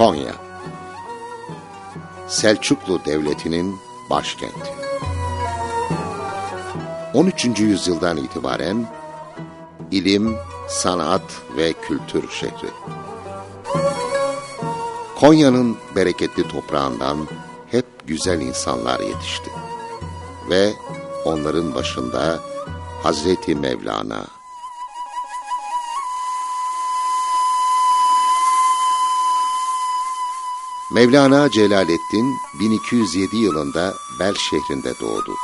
Konya Selçuklu Devleti'nin başkenti. 13. yüzyıldan itibaren ilim, sanat ve kültür şehri. Konya'nın bereketli toprağından hep güzel insanlar yetişti. Ve onların başında Hazreti Mevlana. Mevlana Celaleddin 1207 yılında Bel şehrinde doğdu.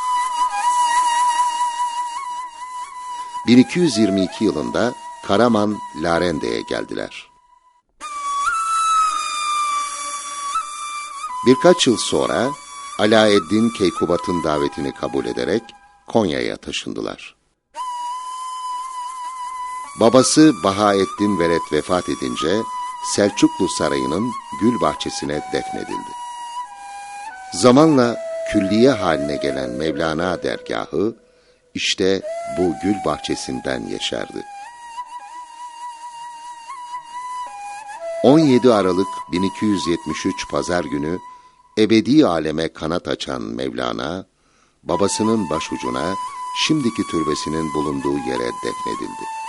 1222 yılında Karaman Larende'ye geldiler. Birkaç yıl sonra Alaeddin Keykubat'ın davetini kabul ederek Konya'ya taşındılar. Babası Bahaeddin Veret vefat edince Selçuklu Sarayı'nın gül bahçesine defnedildi. Zamanla külliye haline gelen Mevlana dergahı işte bu gül bahçesinden yeşerdi. 17 Aralık 1273 Pazar günü ebedi aleme kanat açan Mevlana, babasının başucuna şimdiki türbesinin bulunduğu yere defnedildi.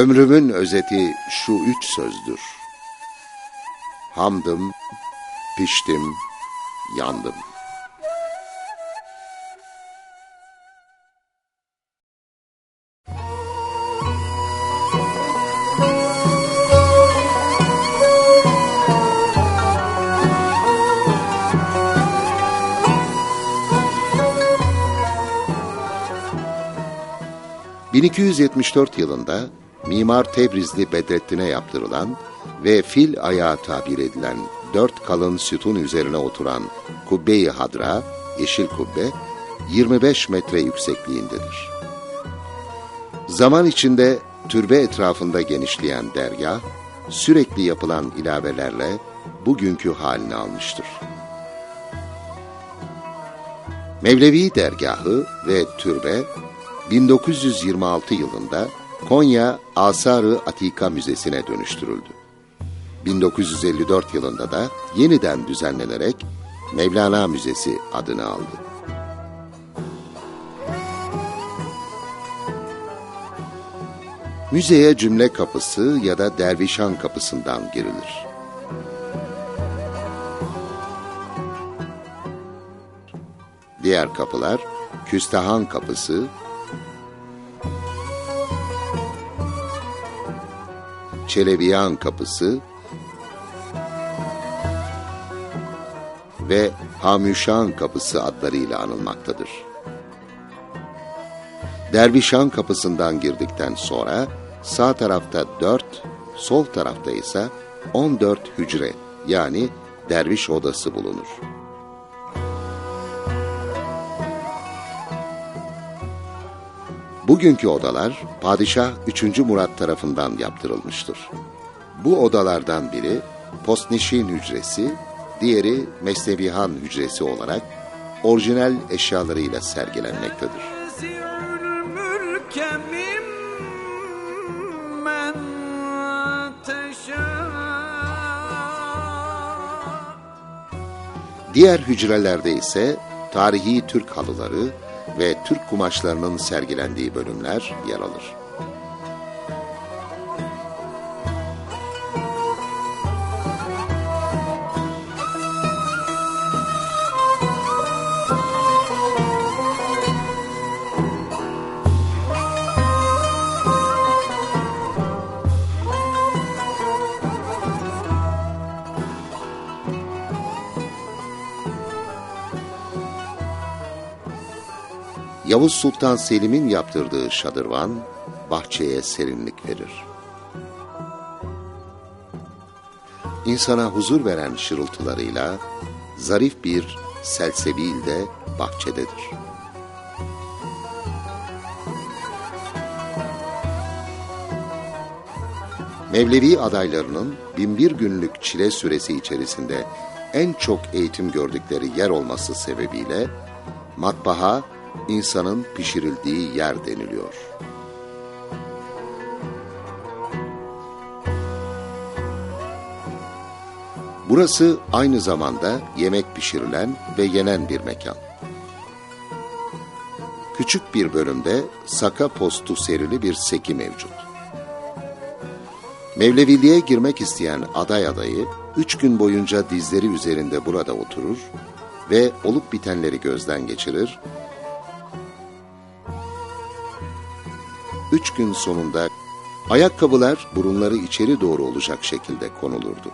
Ömrümün özeti şu üç sözdür. Hamdım, piştim, yandım. 1274 yılında Mimar Tebrizli Bedrettin'e yaptırılan ve fil ayağı tabir edilen dört kalın sütun üzerine oturan Kubbe-i Hadra, yeşil kubbe, 25 metre yüksekliğindedir. Zaman içinde türbe etrafında genişleyen dergah, sürekli yapılan ilavelerle bugünkü halini almıştır. Mevlevi dergahı ve türbe 1926 yılında Konya Asarı Atika Müzesi'ne dönüştürüldü. 1954 yılında da yeniden düzenlenerek Mevlana Müzesi adını aldı. Müzeye cümle kapısı ya da dervişan kapısından girilir. Diğer kapılar Küstahan Kapısı, Çelebiyan Kapısı ve Hamüşan Kapısı adlarıyla anılmaktadır. Dervişan Kapısı'ndan girdikten sonra sağ tarafta dört, sol tarafta ise on dört hücre yani derviş odası bulunur. Bugünkü odalar Padişah 3. Murat tarafından yaptırılmıştır. Bu odalardan biri Postnişin hücresi, diğeri Mesnevihan hücresi olarak orijinal eşyalarıyla sergilenmektedir. Diğer hücrelerde ise tarihi Türk halıları, ve Türk kumaşlarının sergilendiği bölümler yer alır. Yavuz Sultan Selim'in yaptırdığı şadırvan bahçeye serinlik verir. İnsana huzur veren şırıltılarıyla zarif bir selsebil de bahçededir. Mevlevi adaylarının binbir günlük çile süresi içerisinde en çok eğitim gördükleri yer olması sebebiyle matbaha insanın pişirildiği yer deniliyor. Burası aynı zamanda yemek pişirilen ve yenen bir mekan. Küçük bir bölümde saka postu serili bir seki mevcut. Mevleviliğe girmek isteyen aday adayı üç gün boyunca dizleri üzerinde burada oturur ve olup bitenleri gözden geçirir. Üç gün sonunda ayakkabılar burunları içeri doğru olacak şekilde konulurdu.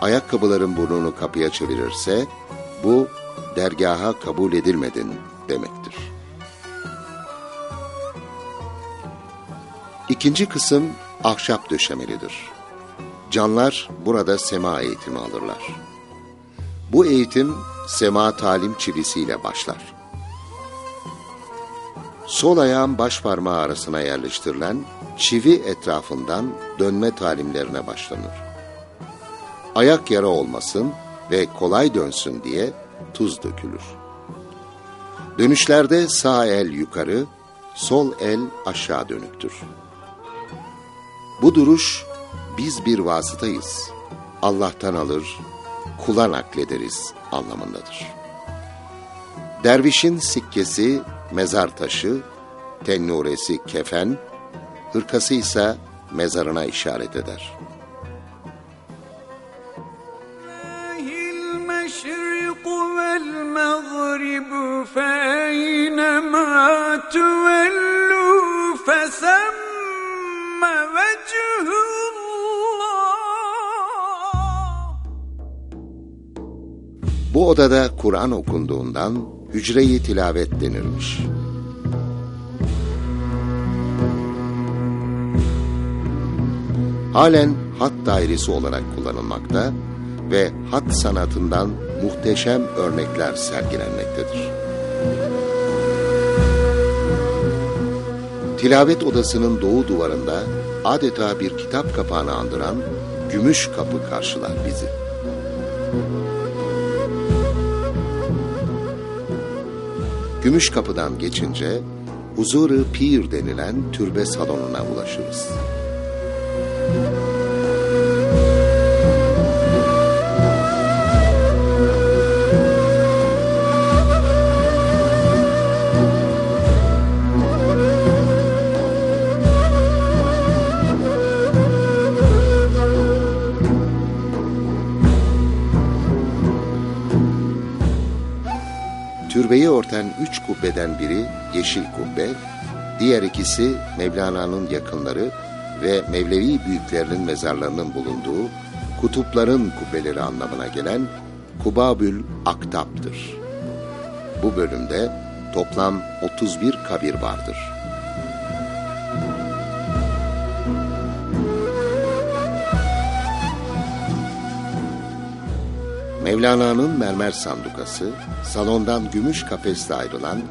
Ayakkabıların burnunu kapıya çevirirse bu dergaha kabul edilmedin demektir. İkinci kısım ahşap döşemelidir. Canlar burada sema eğitimi alırlar. Bu eğitim sema talim çivisiyle başlar. Sol ayağın baş parmağı arasına yerleştirilen çivi etrafından dönme talimlerine başlanır. Ayak yara olmasın ve kolay dönsün diye tuz dökülür. Dönüşlerde sağ el yukarı, sol el aşağı dönüktür. Bu duruş biz bir vasıtayız. Allah'tan alır, kula naklederiz anlamındadır. Dervişin sikkesi mezar taşı, tennuresi kefen, hırkası ise mezarına işaret eder. Bu odada Kur'an okunduğundan hücre-i tilavet denirmiş. Halen hat dairesi olarak kullanılmakta ve hat sanatından muhteşem örnekler sergilenmektedir. Tilavet odasının doğu duvarında adeta bir kitap kapağını andıran gümüş kapı karşılar bizi. Gümüş kapıdan geçince Huzur-ı Pir denilen türbe salonuna ulaşırız. Türbeyi örten üç kubbeden biri yeşil kubbe, diğer ikisi Mevlana'nın yakınları ve Mevlevi büyüklerinin mezarlarının bulunduğu kutupların kubbeleri anlamına gelen Kubabül Aktap'tır. Bu bölümde toplam 31 kabir vardır. Mevlana'nın mermer sandukası, salondan gümüş kafesle ayrılan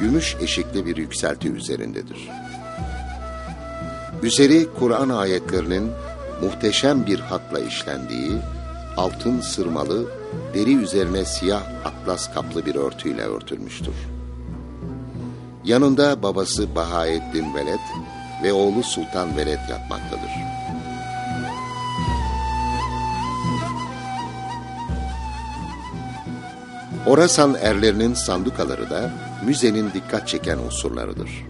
gümüş eşikli bir yükselti üzerindedir. Üzeri Kur'an ayetlerinin muhteşem bir hatla işlendiği, altın sırmalı, deri üzerine siyah atlas kaplı bir örtüyle örtülmüştür. Yanında babası Bahaeddin Veled ve oğlu Sultan Veled yatmaktadır. Orasan erlerinin sandukaları da müzenin dikkat çeken unsurlarıdır.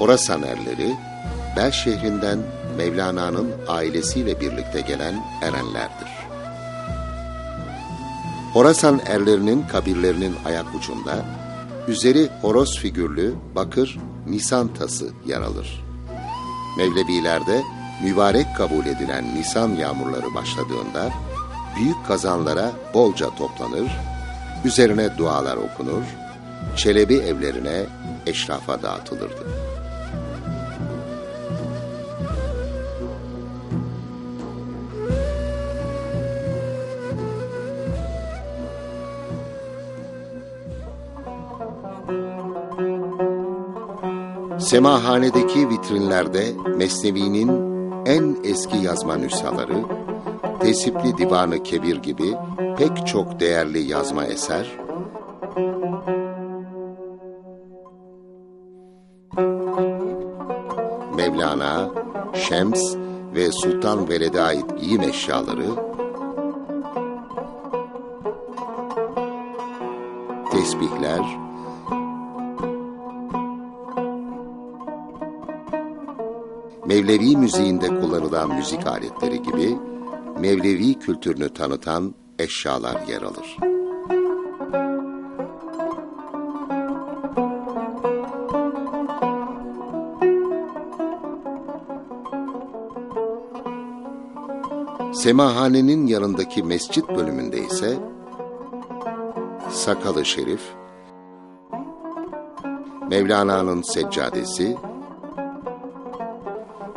Orasan erleri, Bel şehrinden Mevlana'nın ailesiyle birlikte gelen erenlerdir. Horasan erlerinin kabirlerinin ayak ucunda, üzeri horoz figürlü bakır nisan tası yer alır. Mevlevilerde mübarek kabul edilen nisan yağmurları başladığında, büyük kazanlara bolca toplanır, üzerine dualar okunur, çelebi evlerine, eşrafa dağıtılırdı. Semahanedeki vitrinlerde Mesnevi'nin en eski yazma nüshaları, Tesipli Divanı Kebir gibi pek çok değerli yazma eser, Mevlana, Şems ve Sultan Veled'e ait giyim eşyaları, tesbihler, Mevlevi müziğinde kullanılan müzik aletleri gibi Mevlevi kültürünü tanıtan eşyalar yer alır. Semahanenin yanındaki mescit bölümünde ise Sakalı Şerif, Mevlana'nın seccadesi,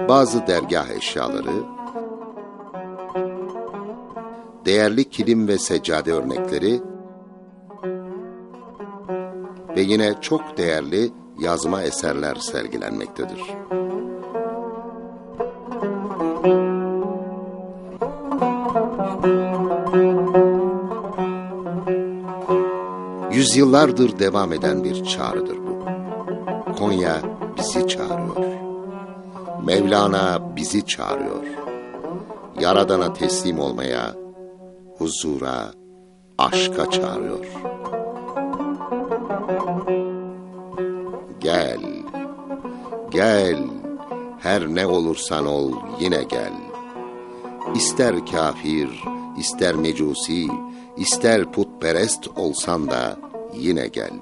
bazı dergah eşyaları, değerli kilim ve seccade örnekleri ve yine çok değerli yazma eserler sergilenmektedir. Yüzyıllardır devam eden bir çağrıdır bu. Konya bizi çağırıyor. Mevlana bizi çağırıyor. Yaradana teslim olmaya, huzura, aşka çağırıyor. Gel, gel, her ne olursan ol yine gel. İster kafir, ister mecusi, ister putperest olsan da yine gel.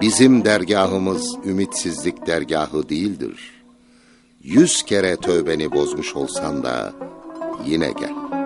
Bizim dergahımız ümitsizlik dergahı değildir. Yüz kere tövbeni bozmuş olsan da yine gel.''